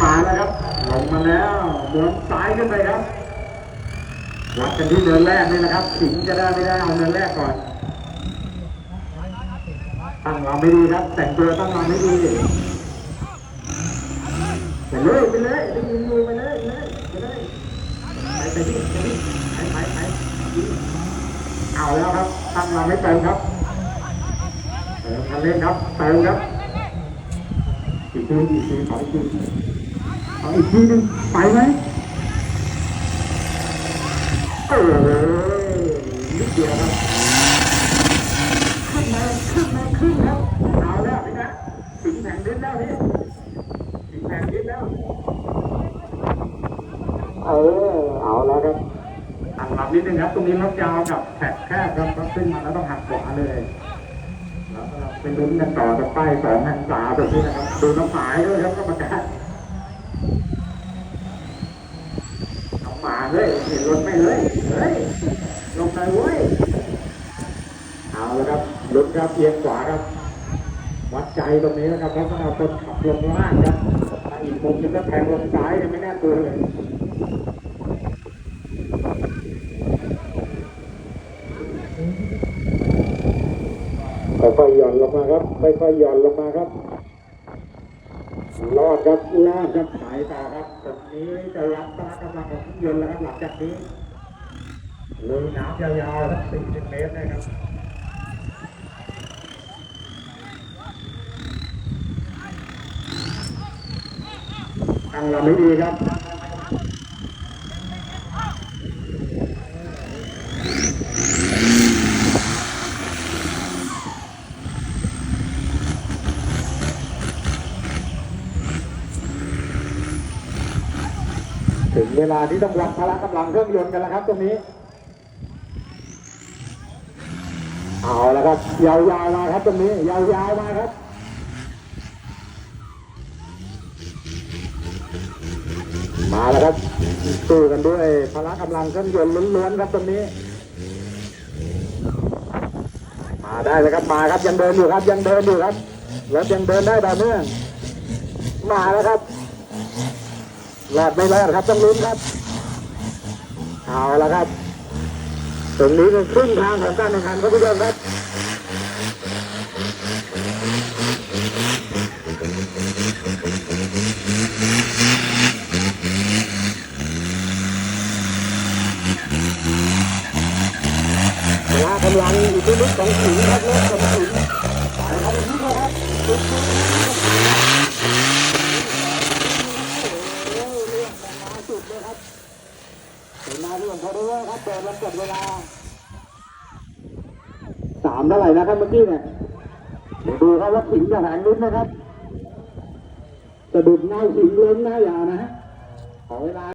มาแล้วครับลงมาแล้วเดินซ้ายขึ้นไปครับวัดกันที่เดินแรกนี่นะครับสิงจะได้ไม่ได้เอาเดินแรกก่อนตั้งลำไม่ดีครับ แต่งตัวตั้งลำไม่ดีไปเลยไปเลยไปเลยไปเลยไปเลยไปเลยไปไปที่ เอาแล้วครับตั้งเราไม่เตรงครับเติมกันเล่นครับเติมครับอีกทีอีกทีขออีกทีขออีกทีนึงไปไหมโอ้ยนิดเดียวครับขึ้นมาขึ้นมาขึ้นครับเอาแล้วพี่นะถึงแผงดินแล้วพี่ถึงแผงดินแล้วเออเอาแล้วครับ หักหลับนิดนึงครับ ตรงนี้รถยาวกับแท็กแคบครับรถขึ้นมาแล้วต้องหักขวาเลย แล้วก็เป็นลุ้นกันต่อจากป้ายสองหันสามแบบนี้นะครับ ดูน้ำหมายด้วยครับกรรมการน้ำหมาเฮ้ยเห็นรถไม่เลยเฮ้ยลงไปเว้ยเอาละครับลุ้นครับเอียงขวาครับ วัดใจตรงนี้นะครับเพราะว่าคนขับลงล่างครับอีกมุมหนึงก็แทงลงซ้ายเนี่ยไม่แน่ตัวเลย ค่อยๆหย่อนลงมาครับค่อยๆหย่อนลงมาครับรอดครับรอดครับสายต่อครับตรงนี้จะรับพละกำลังของครื่องยนต์แล้วครับหลังจากนี้ลุยน้ำยาวๆครับ40เมตรนะครับตั้งเราไม่ดีครับ ถึงเวลาที่ต้องวัดพละกำลังเครื่องยนต์กันแล้วครับ ตรงนี้ เอาและครับยาวๆมาครับตรงนี้ ยาวๆมาครับมาแล้วครับสู้กันด้วยพละกำลังเครื่องยนต์ล้วนๆครับตรงนี้ มาได้เลยครับมาครับยังเดินอยู่ครับยังเดินอยู่ครับรถยังเดินได้ต่อเนื่องมาแล้วครับ รอดไม่รอดครับต้องลุ้นครับ เอาละครับตรงนี้เป็นครึ่งทางของการแข่งขันครับผู้ชมครับกำลังอีกนิดของสิงครับรถของสิงสายครับนี่นะครับสุดๆโอ้โหเรื่องมาสุดเลยครับ เป็นมาเรื่องพอดีครับเปิดล้วกดเวลาสามเท่าไหร่นะครับเมื่อกี้เนี่ยเดี๋ยวดูครับว่าถิงจะแหงลุ้นนะครับจะดุดหน้าถิงเล้มหน้าอย่านะฮะขอเวลา